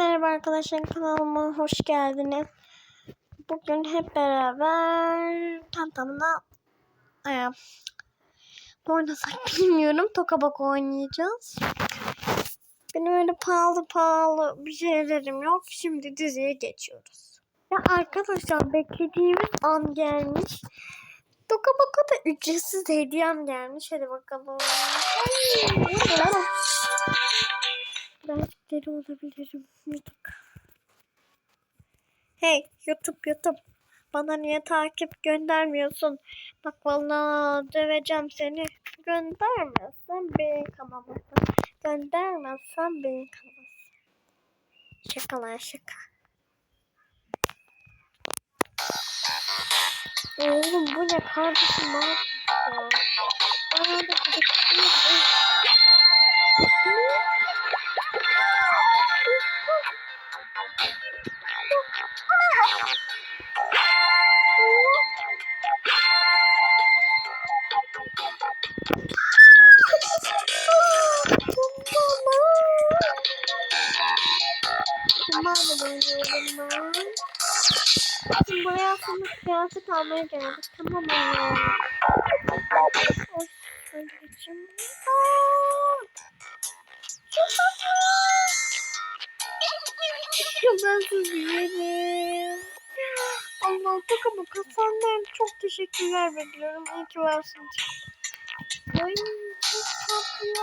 Merhaba arkadaşlar kanalıma hoş geldiniz. Bugün hep beraber tantamla e, ne oynasak bilmiyorum. Toka bak oynayacağız. Benim öyle pahalı pahalı bir şeylerim yok. Şimdi diziye geçiyoruz. Ya arkadaşlar beklediğimiz an gelmiş. Toka baka da ücretsiz hediyem gelmiş. Hadi bakalım. Birazcık olabilirim. YouTube. Hey YouTube YouTube. Bana niye takip göndermiyorsun? Bak vallahi döveceğim seni. Göndermezsen beni kanamazsın. Göndermezsen beni kanamazsın. Şakalar şaka. Oğlum bu ne kardeşim ne yapıyorsun? Bana da gidip Kumarla oynuyorum ben. Şimdi buraya aslında kıyafet almaya geldik. Tamam anne. Of, anneciğim. Aa! Çok tatlı. Ben sizi yerim. Allah takım senden çok teşekkürler bekliyorum. İyi ki varsın. Ay çok tatlı.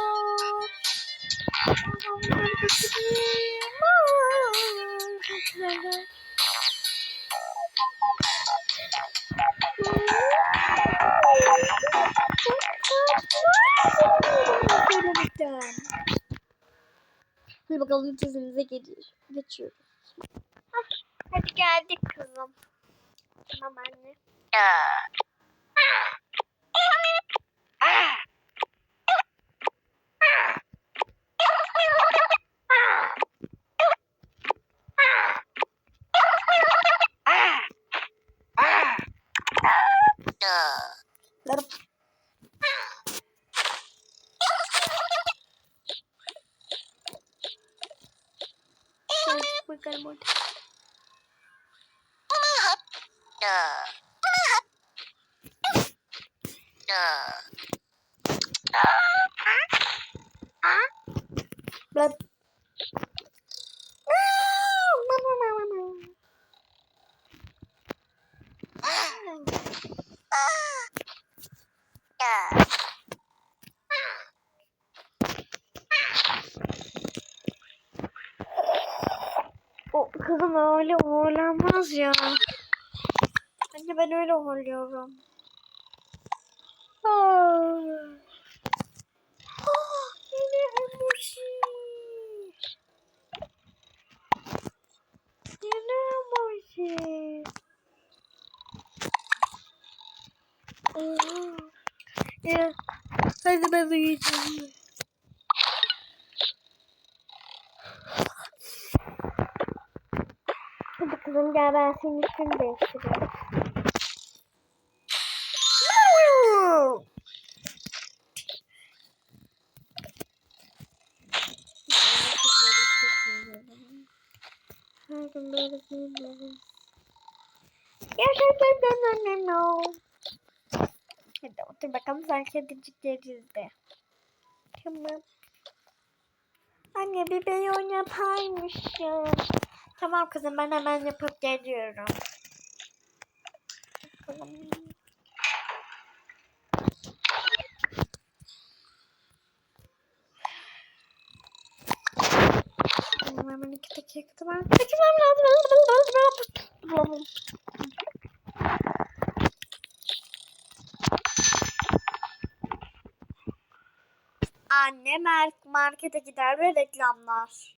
Allah'ım ben kaçırayım. Çok güzeller. Hadi bakalım dizimize geç geçiyoruz. Hadi geldik kızım. Tamam anne. Ver. Hadi bakalım orada. Ver. Kızım öyle horlanmaz ya. Anne ben öyle horluyorum. Ah. Ah, yine emoji. Yine emoji. Ah. Ya, hadi ben uyuyacağım. Hadi kızım gel ben senin üstünü değiştireyim. Her gün böyle giyiniyorum. Gerçekten önemli o. Hadi otur bakalım sen kedicikleri de. Tamam. Anne bir beyon yapar mısın? Tamam kızım ben hemen yapıp geliyorum. Hemen iki dakika kadar kaçmam lazım. Anne markete gider ve reklamlar.